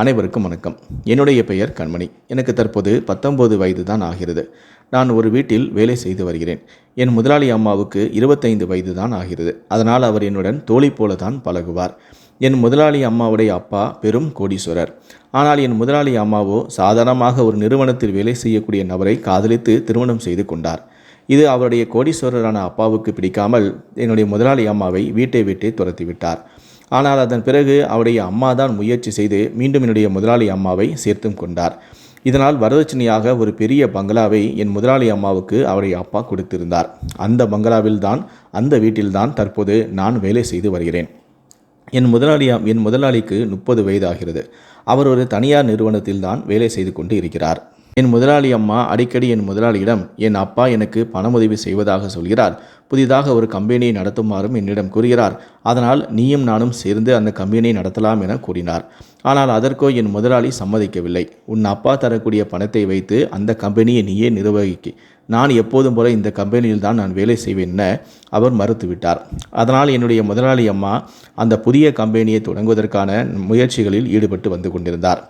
அனைவருக்கும் வணக்கம். என்னுடைய பெயர் கண்மணி. எனக்கு தற்போது பத்தொன்பது வயது தான் ஆகிறது. நான் ஒரு வீட்டில் வேலை செய்து வருகிறேன். என் முதலாளி அம்மாவுக்கு இருபத்தைந்து வயது தான் ஆகிறது. அதனால் அவர் என்னுடன் தோழி போல தான் பழகுவார். என் முதலாளி அம்மாவுடைய அப்பா பெரும் கோடீஸ்வரர். ஆனால் என் முதலாளி அம்மாவோ சாதாரணமாக ஒரு நிறுவனத்தில் வேலை செய்யக்கூடிய நபரை காதலித்து திருமணம் செய்து கொண்டார். இது அவருடைய கோடீஸ்வரரான அப்பாவுக்கு பிடிக்காமல் என்னுடைய முதலாளி அம்மாவை வீட்டை விட்டே துரத்திவிட்டார். ஆனால் அதன் பிறகு அவருடைய அம்மா தான் முயற்சி செய்து மீண்டும் என்னுடைய முதலாளி அம்மாவை சேர்த்தும் கொண்டார். இதனால் வரதட்சணையாக ஒரு பெரிய பங்களாவை என் முதலாளி அம்மாவுக்கு அவருடைய அப்பா கொடுத்திருந்தார். அந்த பங்களாவில்தான் அந்த வீட்டில்தான் தற்போது நான் வேலை செய்து வருகிறேன். என் முதலாளி என் முதலாளிக்கு முப்பது வயதாகிறது அவர் ஒரு தனியார் நிறுவனத்தில் தான் வேலை செய்து கொண்டு இருக்கிறார். என் முதலாளி அம்மா அடிக்கடி என் முதலாளியிடம் என் அப்பா எனக்கு பணமுதவி செய்வதாக சொல்கிறார். புதிதாக ஒரு கம்பெனியை நடத்துமாறும் என்னிடம் கூறுகிறார். அதனால் நீயும் நானும் சேர்ந்து அந்த கம்பெனியை நடத்தலாம் என கூறினார். ஆனால் அதற்கோ என் முதலாளி சம்மதிக்கவில்லை. உன் அப்பா தரக்கூடிய பணத்தை வைத்து அந்த கம்பெனியை நீயே நிர்வகிக்க நான் எப்போதும் போல இந்த கம்பெனியில் தான் நான் வேலை செய்வேன் என அவர் மறுத்துவிட்டார். அதனால் என்னுடைய முதலாளி அம்மா அந்த புதிய கம்பெனியை தொடங்குவதற்கான முயற்சிகளில் ஈடுபட்டு வந்து கொண்டிருந்தார்.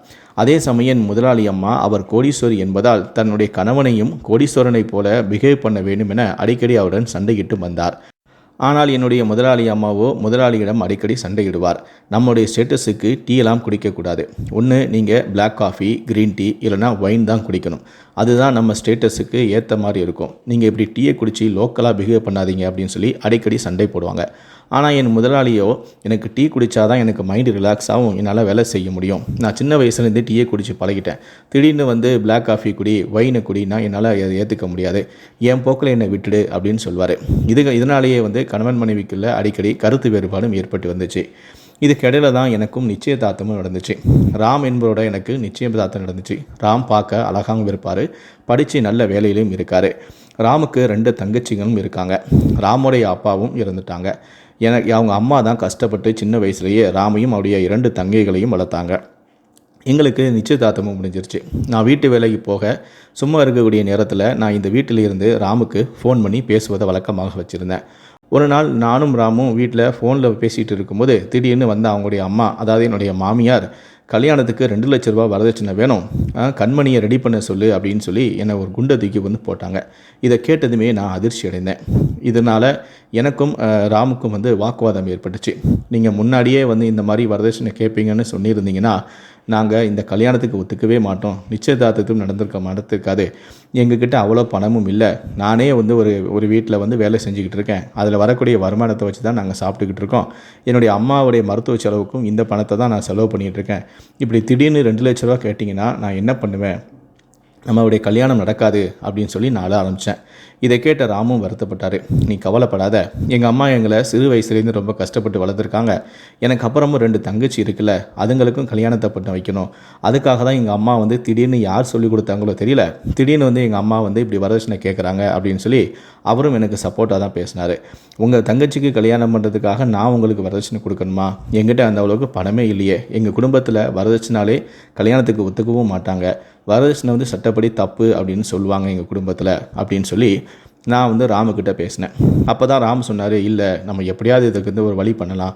அதே சமயம் முதலாளி அம்மா அவர் கோடீஸ்வரி என்பதால் தன்னுடைய கணவனையும் கோடீஸ்வரனைப் போல பிஹேவ் பண்ண வேண்டும் என அடிக்கடி அவருடன் சண்டையிட்டு வந்தார். ஆனால் என்னுடைய முதலாளி அம்மாவோ முதலாளியிடம் அடிக்கடி சண்டையிடுவார். நம்முடைய ஸ்டேட்டஸுக்கு டீ எல்லாம் குடிக்கக்கூடாது. ஒன்று நீங்கள் பிளாக் காஃபி க்ரீன் டீ இல்லைனா ஒயின் தான் குடிக்கணும். அதுதான் நம்ம ஸ்டேட்டஸுக்கு ஏற்ற மாதிரி இருக்கும். நீங்கள் இப்படி டீயை குடித்து லோக்கலாக பிஹேவ் பண்ணாதீங்க அப்படின்னு சொல்லி அடிக்கடி சண்டை போடுவாங்க. ஆனால் என் முதலாளியோ எனக்கு டீ குடித்தா தான் எனக்கு மைண்டு ரிலாக்ஸ் ஆகும் என்னால் வேலை செய்ய முடியும். நான் சின்ன வயசுலேருந்து டீயை குடித்து பழகிட்டேன். திடீர்னு வந்து பிளாக் காஃபி குடி ஒயினை குடினா என்னால் அதை ஏற்றுக்க முடியாது. என் போக்கில் என்னை விட்டுடு அப்படின்னு சொல்வார். இது இதனாலேயே வந்து கணவன் மனைவிக்குள்ளே அடிக்கடி கருத்து வேறுபாடும் ஏற்பட்டு வந்துச்சு. இதுக்கிடையில தான் எனக்கும் நிச்சயதார்த்தமும் நடந்துச்சு. ராம் என்பவரோட எனக்கு நிச்சயதார்த்தம் நடந்துச்சு. ராம் பார்க்க அழகாகவும் இருப்பார். படித்து நல்ல வேலையிலையும் இருக்கார். ராமுக்கு ரெண்டு தங்கச்சிகளும் இருக்காங்க. ராமுடைய அப்பாவும் இறந்துட்டாங்க. எனக்கு அவங்க அம்மா தான் கஷ்டப்பட்டு சின்ன வயசுலேயே ராமையும் அவருடைய இரண்டு தங்கைகளையும் வளர்த்தாங்க. எங்களுக்கு நிச்சயதார்த்தமும் முடிஞ்சிருச்சு. நான் வீட்டு வேலைக்கு போக சும்மா இருக்கக்கூடிய நேரத்தில் நான் இந்த வீட்டில் இருந்து ராமுக்கு ஃபோன் பண்ணி பேசுவதை வழக்கமாக வச்சுருந்தேன். ஒரு நாள் நானும் ராமும் வீட்டில் ஃபோனில் பேசிகிட்டு இருக்கும்போது திடீர்னு வந்து அவங்களுடைய அம்மா அதாவது என்னுடைய மாமியார் கல்யாணத்துக்கு ரெண்டு லட்ச ரூபா வரதட்சணை வேணும். கண்மணியை ரெடி பண்ண சொல்லு அப்படின்னு சொல்லி என்னை ஒரு குண்டை தூக்கி வந்து போட்டாங்க. இதை கேட்டதுமே நான் அதிர்ச்சி அடைந்தேன். இதனால் எனக்கும் ராமுக்கும் வந்து வாக்குவாதம் ஏற்பட்டுச்சு. நீங்கள் முன்னாடியே வந்து இந்த மாதிரி வரதட்சணை கேட்பீங்கன்னு சொல்லியிருந்தீங்கன்னா நாங்கள் இந்த கல்யாணத்துக்கு ஒத்துக்கவே மாட்டோம். நிச்சயதார்த்தத்தும் நடந்திருக்க நடந்திருக்காது எங்ககிட்ட அவ்வளோ பணமும் இல்லை. நானே வந்து ஒரு ஒரு வீட்டில் வந்து வேலை செஞ்சுக்கிட்டு இருக்கேன். அதில் வரக்கூடிய வருமானத்தை வச்சு தான் நாங்கள் சாப்பிட்டுக்கிட்டு இருக்கோம். என்னுடைய அம்மாவுடைய மருத்துவ செலவுக்கும் இந்த பணத்தை தான் நான் செலவு பண்ணிகிட்டு இருக்கேன். இப்படி திடீர்னு ரெண்டு லட்ச ரூபா கேட்டிங்கன்னா நான் என்ன பண்ணுவேன்? நம்மளுடைய கல்யாணம் நடக்காது அப்படின்னு சொல்லி நான் அழ ஆரம்பித்தேன் இதை கேட்ட ராமும் வருத்தப்பட்டார். நீ கவலைப்படாத. எங்கள் அம்மா எங்களை சிறு வயசுலேருந்து ரொம்ப கஷ்டப்பட்டு வளர்த்துருக்காங்க. எனக்கு அப்புறமும் ரெண்டு தங்கச்சி இருக்குல்ல. அதுங்களுக்கும் கல்யாணத்தை பண்ண வைக்கணும். அதுக்காக தான் எங்கள் அம்மா வந்து திடீர்னு யார் சொல்லி கொடுத்தாங்களோ தெரியல. திடீர்னு வந்து எங்கள் அம்மா வந்து இப்படி வரதட்சணை கேட்குறாங்க அப்படின்னு சொல்லி அவரும் எனக்கு சப்போர்ட்டாக தான் பேசினார். உங்கள் தங்கச்சிக்கு கல்யாணம் பண்ணுறதுக்காக நான் உங்களுக்கு வரதட்சணை கொடுக்கணுமா? எங்கிட்ட அந்த அளவுக்கு பணமே இல்லையே. எங்கள் குடும்பத்தில் வரதட்சணாலே கல்யாணத்துக்கு ஒத்துக்கவும் மாட்டாங்க. வரதட்சணை வந்து சட்டப்படி தப்பு அப்படின்னு சொல்லுவாங்க எங்கள் குடும்பத்தில் அப்படின்னு சொல்லி நான் வந்து ராமுக்கிட்ட பேசினேன். அப்போ தான் ராம் சொன்னார் இல்லை நம்ம எப்படியாவது இதுக்கு வந்து ஒரு வழி பண்ணலாம்.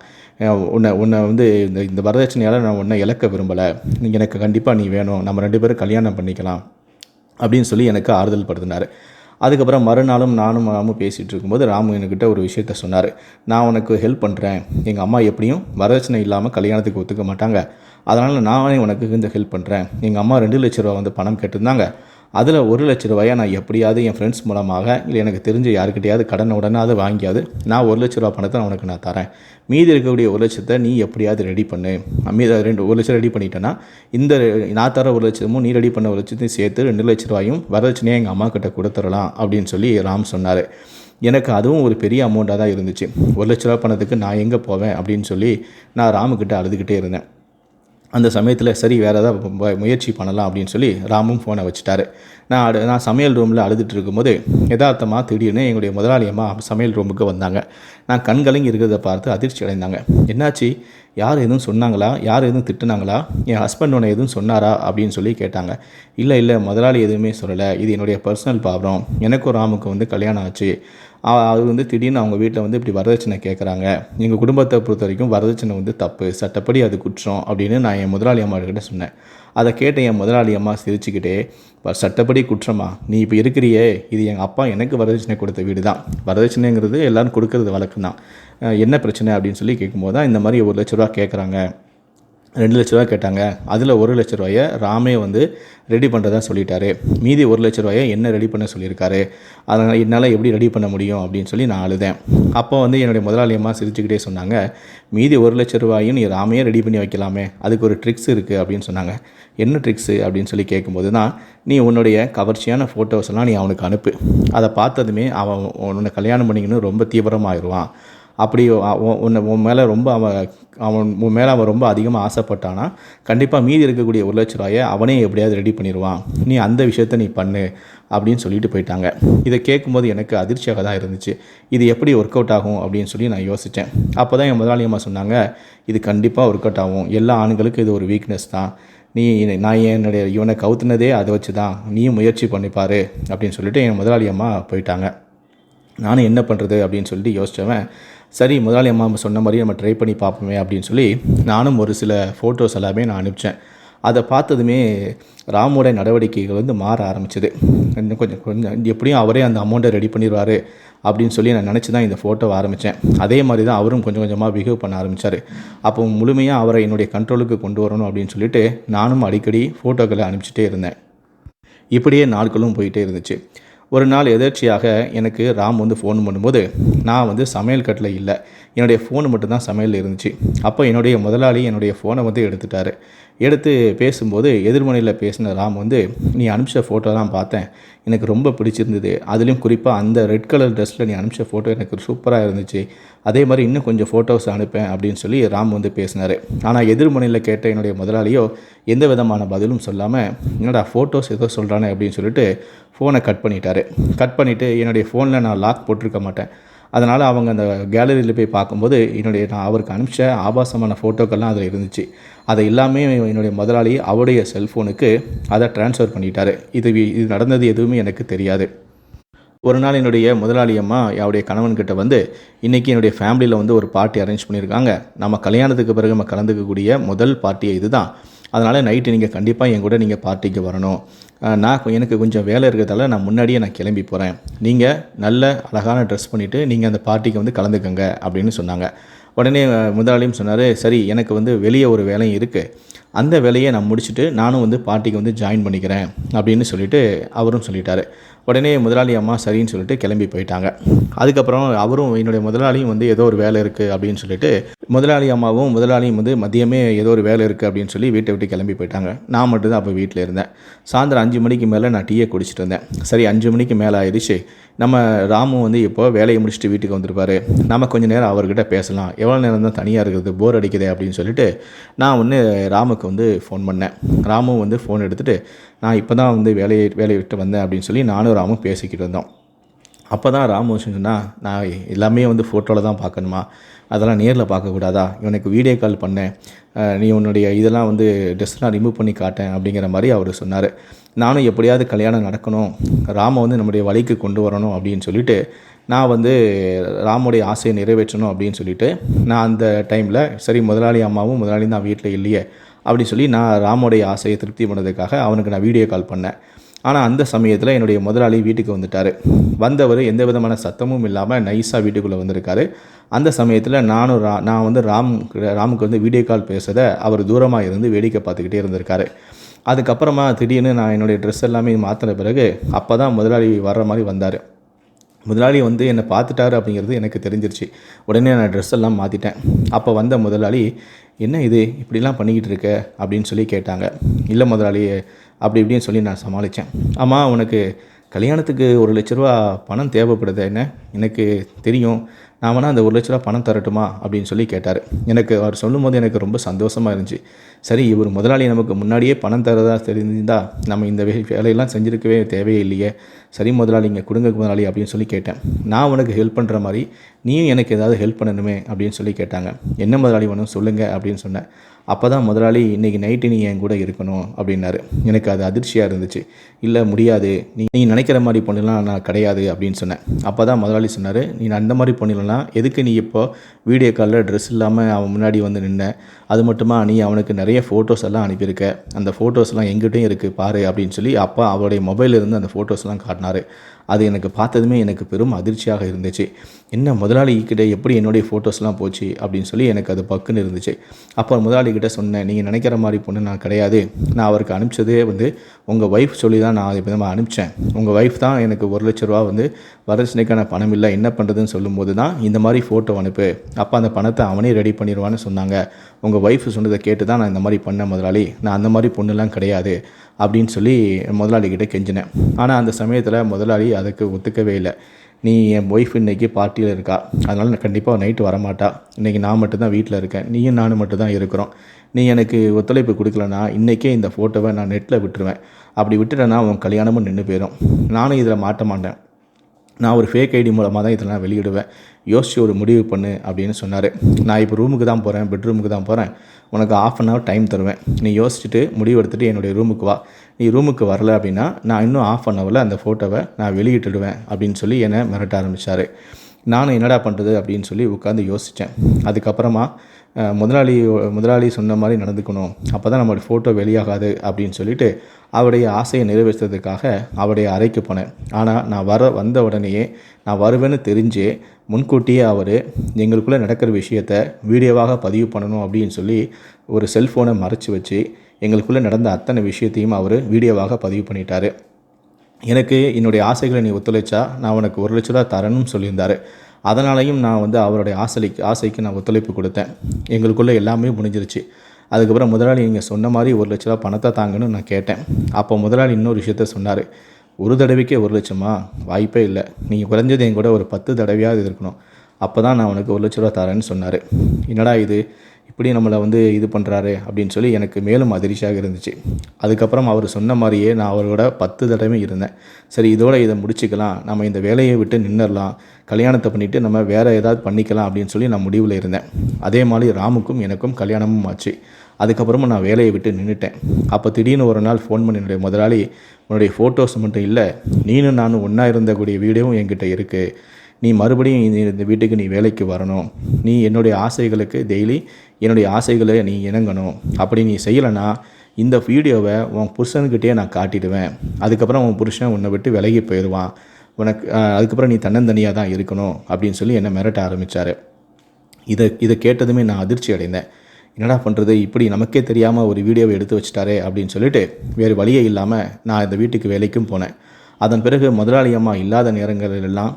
உன்னை உன்னை வந்து இந்த இந்த வரதட்சணையால் நான் உன்னை இழக்க விரும்பலை. எனக்கு கண்டிப்பாக நீ வேணும். நம்ம ரெண்டு பேரும் கல்யாணம் பண்ணிக்கலாம். அப்படின்னு சொல்லி எனக்கு ஆறுதல் படுத்தினார். அதுக்கப்புறம் மறுநாளும் நானும் ராமும் பேசிகிட்டு இருக்கும்போது ராமு என்கிட்ட ஒரு விஷயத்த சொன்னார். நான் உனக்கு ஹெல்ப் பண்ணுறேன் எங்கள் அம்மா எப்படியும் வரதட்சணை இல்லாமல் கல்யாணத்துக்கு ஒத்துக்க மாட்டாங்க. அதனால் நானே உனக்கு இந்த ஹெல்ப் பண்ணுறேன் எங்கள் அம்மா ரெண்டு லட்ச ரூபா வந்து பணம் கேட்டிருந்தாங்க. அதில் ஒரு லட்ச ரூபாயை நான் எப்படியாவது என் ஃப்ரெண்ட்ஸ் மூலமாக இல்லை எனக்கு தெரிஞ்ச யாருக்கிட்டையாவது கடன் உடனே வாங்கியாவது நான் ஒரு லட்ச ரூபா பணத்தை நான் உனக்கு நான் தரேன். மீதி இருக்கக்கூடிய ஒரு லட்சத்தை நீ எப்படியாவது ரெடி பண்ணு. மீதி ரெண்டு ஒரு லட்சம் ரெடி பண்ணிட்டேன்னா இந்த நான் தர ஒரு லட்சமும் நீ ரெடி பண்ண ஒரு லட்சத்தையும் சேர்த்து ரெண்டு லட்ச ரூபாயும் வரதட்சணையாக எங்கள் அம்மா கிட்ட கொடுத்துடலாம் அப்படின்னு சொல்லி ராம் சொன்னார். எனக்கு அதுவும் ஒரு பெரிய அமௌண்ட்டாக தான் இருந்துச்சு. ஒரு லட்ச ரூபா பணத்துக்கு நான் எங்கே போவேன் அப்படின்னு சொல்லி நான் ராமுக்கிட்ட அழுதுகிட்டே இருந்தேன். அந்த சமயத்தில் சரி வேறு ஏதாவது முயற்சி பண்ணலாம் அப்படின்னு சொல்லி ராமும் ஃபோனை வச்சுட்டாரு. நான் அடு நான் சமையல் ரூமில் அழுதுட்டு இருக்கும்போது யதார்த்தமாக திடீர்னு எங்களுடைய முதலாளி அம்மா சமையல் ரூமுக்கு வந்தாங்க. நான் கண்கலங்கி இருக்கிறத பார்த்து அதிர்ச்சி அடைந்தாங்க. என்னாச்சு? யார் எதுவும் சொன்னாங்களா? யார் எதுவும் திட்டுனாங்களா? என் ஹஸ்பண்ட் உன்னை எதுவும் சொன்னாரா? அப்படின்னு சொல்லி கேட்டாங்க. இல்லை இல்லை முதலாளி எதுவுமே சொல்லலை. இது என்னுடைய பர்சனல் ப்ராப்ளம் எனக்கும் ராமுக்கு வந்து கல்யாணம் ஆச்சு. அது வந்து திடீர்னு அவங்க வீட்டில் வந்து இப்படி வரதட்சணை கேட்குறாங்க எங்கள் குடும்பத்தை பொறுத்த வரைக்கும் வரதட்சணை வந்து தப்பு சட்டப்படி அது குற்றம் அப்படின்னு நான் என் முதலாளி அம்மாக்கிட்ட சொன்னேன். அதை கேட்ட என் முதலாளி அம்மா சிரிச்சுக்கிட்டே சட்டப்படி குற்றமா? நீ இப்போ இருக்கிறியே இது எங்கள் அப்பா எனக்கு வரதட்சணை கொடுத்த வீடு தான் வரதட்சணைங்கிறது எல்லோரும் கொடுக்கறது வழக்கம் தான் என்ன பிரச்சனை? அப்படின்னு சொல்லி கேட்கும்போது தான் இந்த மாதிரி ஒரு லட்ச ரூபா கேட்குறாங்க ரெண்டு லட்ச ரூபா கேட்டாங்க. அதில் ஒரு லட்ச ரூபாயை ராமே வந்து ரெடி பண்ணுறதா சொல்லிட்டாரு. மீதி ஒரு லட்ச ரூபாயை என்ன ரெடி பண்ண சொல்லியிருக்காரு? அதனால் என்னால் எப்படி ரெடி பண்ண முடியும் அப்படின்னு சொல்லி நான் அழுதேன். அப்போ வந்து என்னுடைய முதலாளி அம்மா சிரிச்சுக்கிட்டே சொன்னாங்க மீதி ஒரு லட்ச ரூபாயும் நீ ராமையே ரெடி பண்ணி வைக்கலாமே. அதுக்கு ஒரு ட்ரிக்ஸ் இருக்குது அப்படின்னு சொன்னாங்க. என்ன ட்ரிக்ஸு அப்படின்னு சொல்லி கேட்கும்போது தான் நீ உன்னுடைய கவர்ச்சியான ஃபோட்டோஸ் எல்லாம் நீ அவனுக்கு அனுப்பு. அதை பார்த்ததுமே அவன் உன்னை கல்யாணம் பண்ணிக்கணும் ரொம்ப தீவிரமாகிடுவான் அப்படி உன்னை உன் மேலே ரொம்ப அவன் அவன் உன் மேலே அவன் ரொம்ப அதிகமாக ஆசைப்பட்டானா கண்டிப்பாக மீதி இருக்கக்கூடிய ஒரு லட்ச ரூபாயை அவனே எப்படியாவது ரெடி பண்ணிடுவான் நீ அந்த விஷயத்த நீ பண்ணு அப்படின்னு சொல்லிட்டு போயிட்டாங்க. இதை கேட்கும்போது எனக்கு அதிர்ச்சியாக தான் இருந்துச்சு. இது எப்படி ஒர்க் அவுட் ஆகும் அப்படின்னு சொல்லி நான் யோசித்தேன் அப்போ தான் என் முதலாளி அம்மா சொன்னாங்க இது கண்டிப்பாக ஒர்க் அவுட் ஆகும். எல்லா ஆண்களுக்கும் இது ஒரு வீக்னஸ் தான். நீ நான் என்னுடைய இவனை கவுத்துனதே அதை வச்சு தான் நீயும் முயற்சி பண்ணிப்பார் அப்படின்னு சொல்லிட்டு என் முதலாளி அம்மா போயிட்டாங்க. நானும் என்ன பண்ணுறது அப்படின்னு சொல்லிட்டு யோசித்தவன் சரி முதலாளி அம்மா சொன்ன மாதிரி நம்ம ட்ரை பண்ணி பார்ப்போமே அப்படின்னு சொல்லி நானும் ஒரு சில ஃபோட்டோஸ் எல்லாமே நான் அனுப்பிச்சேன். அதை பார்த்ததுமே ராமோட நடவடிக்கைகள் வந்து மாற ஆரம்பிச்சது. இன்னும் கொஞ்சம் கொஞ்சம் எப்படியும் அவரே அந்த அமௌண்ட்டை ரெடி பண்ணிடுவார் அப்படின்னு சொல்லி நான் நினச்சி தான் இந்த ஃபோட்டோவை ஆரம்பித்தேன் அதே மாதிரி தான் அவரும் கொஞ்சம் கொஞ்சமாக பிஹேவ் பண்ண ஆரம்பித்தார் அப்போ முழுமையாக அவரை என்னுடைய கண்ட்ரோலுக்கு கொண்டு வரணும் அப்படின்னு சொல்லிட்டு நானும் அடிக்கடி ஃபோட்டோக்களை அனுப்பிச்சிட்டே இருந்தேன். இப்படியே நாட்களும் போயிட்டே இருந்துச்சு. ஒரு நாள் எதர்ச்சியாக எனக்கு ராம் வந்து ஃபோன் பண்ணும்போது நான் வந்து சமையல் கட்டில் இல்லை. என்னுடைய ஃபோன் மட்டும்தான் சமையலில் இருந்துச்சு. அப்போ என்னுடைய முதலாளி என்னுடைய ஃபோனை வந்து எடுத்துட்டாரு. எடுத்து பேசும்போது எதிர்மனையில் பேசின ராம் வந்து நீ அனுப்பிச்ச ஃபோட்டோலாம் பார்த்தேன். எனக்கு ரொம்ப பிடிச்சிருந்தது. அதுலேயும் குறிப்பாக அந்த ரெட் கலர் ட்ரெஸ்ஸில் நீ அனுப்பிச்ச ஃபோட்டோ எனக்கு சூப்பராக இருந்துச்சு. அதே மாதிரி இன்னும் கொஞ்சம் ஃபோட்டோஸ் அனுப்பேன் அப்படின்னு சொல்லி ராம் வந்து பேசினார். ஆனால் எதிர்மனையில் கேட்ட என்னுடைய முதலாளியோ எந்த விதமான பதிலும் சொல்லாமல் என்னடா ஃபோட்டோஸ் ஏதோ சொல்கிறானே அப்படின்னு சொல்லிட்டு ஃபோனை கட் பண்ணிட்டாரு. கட் பண்ணிவிட்டு என்னுடைய ஃபோனில் நான் லாக் போட்டிருக்க மாட்டேன். அதனால் அவங்க அந்த கேலரியில் போய் பார்க்கும்போது என்னுடைய நான் அவருக்கு அனுப்பிச்ச ஆபாசமான ஃபோட்டோக்கள்லாம் அதில் இருந்துச்சு. அதை எல்லாமே என்னுடைய முதலாளி அவருடைய செல்ஃபோனுக்கு அதை ட்ரான்ஸ்ஃபர் பண்ணிட்டாரு. இது வி- இது நடந்தது எதுவுமே எனக்கு தெரியாது. ஒரு நாள் என்னுடைய முதலாளி அம்மா அவருடைய கணவன்கிட்ட வந்து இன்றைக்கி என்னுடைய ஃபேமிலியில் வந்து ஒரு பார்ட்டி அரேஞ்ச் பண்ணியிருக்காங்க நம்ம கல்யாணத்துக்கு பிறகு நம்ம கலந்துக்கக்கூடிய முதல் பார்ட்டியை இதுதான். அதனால் நைட்டு நீங்கள் கண்டிப்பாக என் கூட நீங்கள் பார்ட்டிக்கு வரணும். நான் எனக்கு கொஞ்சம் வேலை இருக்கிறதால நான் முன்னாடியே நான் கிளம்பி போகிறேன் நீங்கள் நல்ல அழகான ட்ரெஸ் பண்ணிவிட்டு நீங்கள் அந்த பார்ட்டிக்கு வந்து கலந்துக்கங்க அப்படின்னு சொன்னாங்க. உடனே முதலாளியும் சொன்னார் சரி எனக்கு வந்து வெளியே ஒரு வேலையும் இருக்குது அந்த வேலையை நான் முடிச்சுட்டு நானும் வந்து பார்ட்டிக்கு வந்து ஜாயின் பண்ணிக்கிறேன். அப்படின்னு சொல்லிவிட்டு அவரும் சொல்லிட்டாரு. உடனே முதலாளி அம்மா சரின்னு சொல்லிட்டு கிளம்பி போயிட்டாங்க. அதுக்கப்புறம் அவரும் என்னுடைய முதலாளியும் வந்து ஏதோ ஒரு வேலை இருக்குது அப்படின்னு சொல்லிட்டு முதலாளி அம்மாவும் முதலாளியும் வந்து மதியமே ஏதோ ஒரு வேலை இருக்குது அப்படின்னு சொல்லி வீட்டை விட்டு கிளம்பி போயிட்டாங்க. நான் மட்டும்தான் அப்போ வீட்டில் இருந்தேன். சாயந்தரம் அஞ்சு மணிக்கு மேலே நான் டீயை குடிச்சிட்டு இருந்தேன். சரி அஞ்சு மணிக்கு மேலே ஆயிடுச்சு. நம்ம ராமு வந்து இப்போ வேலையை முடிச்சுட்டு வீட்டுக்கு வந்திருப்பாரு. நம்ம கொஞ்ச நேரம் அவர்கிட்ட பேசலாம். எவ்வளோ நேரம் தான் தனியாக இருக்கிறது? போர் அடிக்குதே அப்படின்னு சொல்லிட்டு நான் ஒன்று ராமுக்கு வந்து ஃபோன் பண்ணேன். ராமு வந்து ஃபோன் எடுத்துகிட்டு நான் இப்போ தான் வந்து வேலையை வேலையை விட்டு வந்தேன் அப்படின்னு சொல்லி நானும் ராமும் பேசிக்கிட்டு இருந்தோம். அப்போ தான் ராமு சொன்னா நான் எல்லாமே வந்து ஃபோட்டோவில் தான் பார்க்கணுமா? அதெல்லாம் நேரில் பார்க்கக்கூடாதா இவனுக்கு வீடியோ கால் பண்ணேன். நீ உன்னுடைய இதெல்லாம் வந்து ட்ரெஸ்லாம் ரிமூவ் பண்ணி காட்டேன் அப்படிங்கிற மாதிரி அவர் சொன்னார். நானும் எப்படியாவது கல்யாணம் நடக்கணும். ராமை வந்து நம்முடைய வழிக்கு கொண்டு வரணும் அப்படின்னு சொல்லிட்டு நான் வந்து ராமுடைய ஆசையை நிறைவேற்றணும் அப்படின்னு சொல்லிட்டு நான் அந்த டைமில் சரி முதலாளி அம்மாவும் முதலாளி தான் வீட்டில் இல்லையே. அப்படின்னு சொல்லி நான் ராமுடைய ஆசையை திருப்தி பண்ணதுக்காக அவனுக்கு நான் வீடியோ கால் பண்ணேன். ஆனால் அந்த சமயத்தில் என்னுடைய முதலாளி வீட்டுக்கு வந்துட்டார். வந்தவர் எந்த விதமான சத்தமும் இல்லாமல் நைஸாக வீட்டுக்குள்ளே வந்திருக்காரு. அந்த சமயத்தில் நானும் ரா நான் வந்து ராம் ராமுக்கு வந்து வீடியோ கால் பேசுறதை அவர் தூரமாக இருந்து வேடிக்கை பார்த்துக்கிட்டே இருந்திருக்காரு. அதுக்கப்புறமா திடீர்னு நான் என்னுடைய ட்ரெஸ் எல்லாமே மாற்றின பிறகு அப்போ தான் முதலாளி வர்ற மாதிரி வந்தார். முதலாளி வந்து என்னை பார்த்துட்டாரு அப்படிங்கிறது எனக்கு தெரிஞ்சிருச்சு. உடனே நான் ட்ரெஸ் எல்லாம் மாற்றிட்டேன் அப்போ வந்த முதலாளி என்ன இது? இப்படிலாம் பண்ணிக்கிட்டு இருக்க? அப்படின்னு சொல்லி கேட்டாங்க. இல்லை முதலாளி அப்படி இப்படின்னு சொல்லி நான் சமாளித்தேன். ஆமாம் உனக்கு கல்யாணத்துக்கு ஒரு லட்ச ரூபா பணம் தேவைப்படுது என்ன? எனக்கு தெரியும். நான் வேணால் அந்த ஒரு லட்ச ரூபா பணம் தரட்டுமா? அப்படின்னு சொல்லி கேட்டார். எனக்கு அவர் சொல்லும்போது எனக்கு ரொம்ப சந்தோஷமாக இருந்துச்சு. சரி இவர் முதலாளி நமக்கு முன்னாடியே பணம் தரதா தெரிஞ்சிருந்தா நம்ம இந்த வே- வேலையெல்லாம் செஞ்சுருக்கவே தேவையே இல்லையே சரி முதலாளி இங்கே கொடுங்க முதலாளி அப்படின்னு சொல்லி கேட்டேன். நான் உனக்கு ஹெல்ப் பண்ணுற மாதிரி நீயும் எனக்கு ஏதாவது ஹெல்ப் பண்ணணுமே அப்படின்னு சொல்லி கேட்டாங்க. என்ன முதலாளி வேணும் சொல்லுங்கள் அப்படின்னு சொன்னேன். அப்போ தான் முதலாளி இன்றைக்கி நைட்டு நீ என் கூட இருக்கணும் அப்படின்னாரு. எனக்கு அது அதிர்ச்சியாக இருந்துச்சு. இல்லை முடியாது. நீ நீ நினைக்கிற மாதிரி பொண்ணுலாம் நான் கிடையாது அப்படின்னு சொன்னேன். அப்போ தான் முதலாளி சொன்னார் நீ அந்த மாதிரி பொண்ணுலாம் எதுக்கு நீ இப்போ வீடியோ காலில் ட்ரெஸ் இல்லாமல் அவன் முன்னாடி வந்து நின்ன? அது மட்டுமா நீ அவனுக்கு நிறைய ஃபோட்டோஸ் எல்லாம் அனுப்பியிருக்க? அந்த ஃபோட்டோஸ்லாம் எங்கிட்டையும் இருக்குது பாரு அப்படின்னு சொல்லி அப்பா அவருடைய மொபைலில் இருந்து அந்த ஃபோட்டோஸ்லாம் காட்டினார். அது எனக்கு பார்த்ததுமே எனக்கு பெரும் அதிர்ச்சியாக இருந்துச்சு. என்ன முதலாளிக்கிட்ட எப்படி என்னுடைய ஃபோட்டோஸ்லாம் போச்சு அப்படின்னு சொல்லி எனக்கு அது பக்குன்னு இருந்துச்சு. அப்போ முதலாளிக்கிட்ட சொன்னேன் நீங்கள் நினைக்கிற மாதிரி பொண்ணு நான் கிடையாது. நான் அவருக்கு அனுப்பிச்சதே வந்து உங்கள் ஒய்ஃப் சொல்லி தான் நான் இப்போ தான் அனுப்பிச்சேன். உங்கள் ஒய்ஃப் தான் எனக்கு ஒரு லட்ச ரூபா வந்து வரதட்சணைக்கான பணம் இல்லை என்ன பண்ணுறதுன்னு சொல்லும்போது தான் இந்த மாதிரி ஃபோட்டோ அனுப்பு. அப்போ அந்த பணத்தை அவனே ரெடி பண்ணிடுவான்னு சொன்னாங்க. உங்கள் ஒய்ஃப் சொன்னதை கேட்டு தான் நான் இந்த மாதிரி பண்ணேன் முதலாளி. நான் அந்த மாதிரி பொண்ணுலாம் கிடையாது. அப்படின்னு சொல்லி முதலாளிகிட்ட கெஞ்சினேன். ஆனால் அந்த சமயத்தில் முதலாளி அதுக்கு ஒத்துக்கவே இல்லை. நீ என் ஒய்ஃப் இன்றைக்கி பார்ட்டியில் இருக்கா? அதனால் நான் கண்டிப்பாக நைட்டு வரமாட்டா. இன்றைக்கி நான் மட்டும்தான் வீட்டில் இருக்கேன். நீயும் நானும் மட்டும்தான் இருக்கிறோம். நீ எனக்கு ஒத்துழைப்பு கொடுக்கலனா இன்றைக்கே இந்த ஃபோட்டோவை நான் நெட்டில் விட்டுருவேன். அப்படி விட்டுட்டேன்னா உன் கல்யாணமும் நின்று போயிடும் நானும் இதில் மாட்ட மாட்டேன். நான் ஒரு ஃபேக் ஐடி மூலமாக தான் இதெல்லாம் வெளியிடுவேன். யோசித்து ஒரு முடிவு பண்ணு அப்படின்னு சொன்னார். நான் இப்போ ரூமுக்கு தான் போகிறேன் பெட்ரூமுக்கு தான் போகிறேன் உனக்கு ஆஃப் அன் ஹவர் டைம் தருவேன். நீ யோசிச்சுட்டு முடிவு எடுத்துகிட்டு என்னுடைய ரூமுக்கு வா. நீ ரூமுக்கு வரல அப்படின்னா நான் இன்னும் ஆஃப் அன் ஹவரில் அந்த ஃபோட்டோவை நான் வெளியிட்டுடுவேன் அப்படின்னு சொல்லி என்னை மிரட்ட ஆரம்பித்தார் நானும் என்னடா பண்ணுறது அப்படின்னு சொல்லி உட்காந்து யோசித்தேன் அதுக்கப்புறமா முதலாளி முதலாளி சொன்ன மாதிரி நடந்துக்கணும். அப்போ தான் நம்மளுடைய ஃபோட்டோ வெளியாகாது அப்படின்னு சொல்லிட்டு அவருடைய ஆசையை நிறைவேற்றுறதுக்காக அவருடைய அறைக்கு போனேன். ஆனால் நான் வர வந்த உடனேயே நான் வருவேன்னு தெரிஞ்சு முன்கூட்டியே அவர் எங்களுக்குள்ளே நடக்கிற விஷயத்த வீடியோவாக பதிவு பண்ணணும் அப்படின்னு சொல்லி ஒரு செல்ஃபோனை மறைச்சி வச்சு எங்களுக்குள்ளே நடந்த அத்தனை விஷயத்தையும் அவர் வீடியோவாக பதிவு பண்ணிட்டார். எனக்கு என்னுடைய ஆசைகளை நீ ஒத்துழைச்சா நான் உனக்கு ஒரு லட்ச ரூபா தரணும்னு சொல்லியிருந்தார். அதனாலையும் நான் வந்து அவருடைய ஆசைக்கு ஆசைக்கு நான் ஒத்துழைப்பு கொடுத்தேன். எங்களுக்குள்ளே எல்லாமே முடிஞ்சிருச்சு. அதுக்கப்புறம் முதலாளி நீங்கள் சொன்ன மாதிரி ஒரு லட்ச ரூபா பணத்தை தாங்கன்னு நான் கேட்டேன். அப்போ முதலாளி இன்னொரு விஷயத்த சொன்னார். ஒரு தடவைக்கே ஒரு லட்சமா? வாய்ப்பே இல்லை. நீங்கள் குறைஞ்சது என் கூட ஒரு பத்து தடவையாவது இருக்கணும். அப்போ தான் நான் உனக்கு ஒரு லட்ச ரூபா தரேன்னு சொன்னார். என்னடா இது? இப்படி நம்மளை வந்து இது பண்ணுறாரு அப்படின்னு சொல்லி எனக்கு மேலும் அதிர்ச்சியாக இருந்துச்சு. அதுக்கப்புறம் அவர் சொன்ன மாதிரியே நான் அவரோட பத்து தடவை இருந்தேன். சரி இதோட இதை முடிச்சுக்கலாம். நம்ம இந்த வேலையை விட்டு நின்றுடலாம் கல்யாணத்தை பண்ணிவிட்டு நம்ம வேறு ஏதாவது பண்ணிக்கலாம் அப்படின்னு சொல்லி நான் முடிவில் இருந்தேன். அதே மாதிரி ராமுக்கும் எனக்கும் கல்யாணமும் ஆச்சு. அதுக்கப்புறமா நான் வேலையை விட்டு நின்றுட்டேன் அப்போ திடீர்னு ஒரு நாள் ஃபோன் பண்ணி என்னுடைய முதலாளி உன்னுடைய ஃபோட்டோஸ் மட்டும் இல்லை நீனும் நானும் ஒன்றா இருந்தக்கூடிய வீடியோவும் என்கிட்ட இருக்குது நீ மறுபடியும் இந்த வீட்டுக்கு நீ வேலைக்கு வரணும். நீ என்னுடைய ஆசைகளுக்கு டெய்லி என்னுடைய ஆசைகளை நீ இணங்கணும். அப்படி நீ செய்யலைன்னா இந்த வீடியோவை உன் புருஷன்கிட்டே நான் காட்டிடுவேன். அதுக்கப்புறம் உன் புருஷன் உன்னை விட்டு விலகி போயிடுவான். உனக்கு அதுக்கப்புறம் நீ தன்னந்தனியாக தான் இருக்கணும் அப்படின்னு சொல்லி என்னை மிரட்ட ஆரம்பித்தார் இதை இதை கேட்டதுமே நான் அதிர்ச்சி அடைந்தேன். என்னடா பண்ணுறது இப்படி நமக்கே தெரியாமல் ஒரு வீடியோவை எடுத்து வச்சிட்டாரே அப்படின்னு சொல்லிட்டு வேறு வழியே இல்லாமல் நான் இந்த வீட்டுக்கு வேலைக்கும் போனேன். அதன் பிறகு முதலாளி அம்மா இல்லாத நேரங்களிலெல்லாம்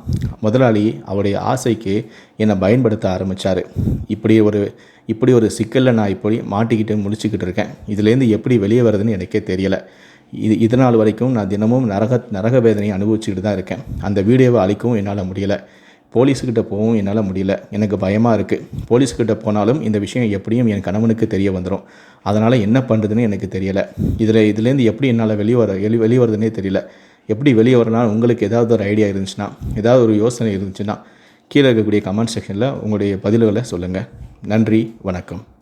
முதலாளி அவருடைய ஆசைக்கு என்னை பயன்படுத்த ஆரம்பித்தார் இப்படி ஒரு இப்படி ஒரு சிக்கலில் நான் இப்படி மாட்டிக்கிட்டு முடிச்சுக்கிட்டு இருக்கேன். இதுலேருந்து எப்படி வெளியே வர்றதுன்னு எனக்கே தெரியலை. இது இதனால் வரைக்கும் நான் தினமும் நரக நரக வேதனையை அனுபவிச்சுக்கிட்டு தான் இருக்கேன். அந்த வீடியோவை அழிக்கவும் என்னால் முடியலை. போலீஸுக்கிட்ட போகவும் என்னால் முடியல. எனக்கு பயமாக இருக்குது போலீஸுக்கிட்ட போனாலும் இந்த விஷயம் எப்படியும் என் கணவனுக்கு தெரிய வந்துடும் அதனால் என்ன பண்ணுறதுன்னு எனக்கு தெரியலை. இதில் இதுலேருந்து எப்படி என்னால் வெளியே வர வெளி வெளிவரதுன்னே தெரியல. எப்படி வெளியே வரலாம் உங்களுக்கு ஏதாவது ஒரு ஐடியா இருந்துச்சுன்னா ஏதாவது ஒரு யோசனை இருந்துச்சுன்னா கீழே இருக்கக்கூடிய கமெண்ட் செக்ஷனில் உங்களுடைய பதில்களை சொல்லுங்கள் நன்றி வணக்கம்.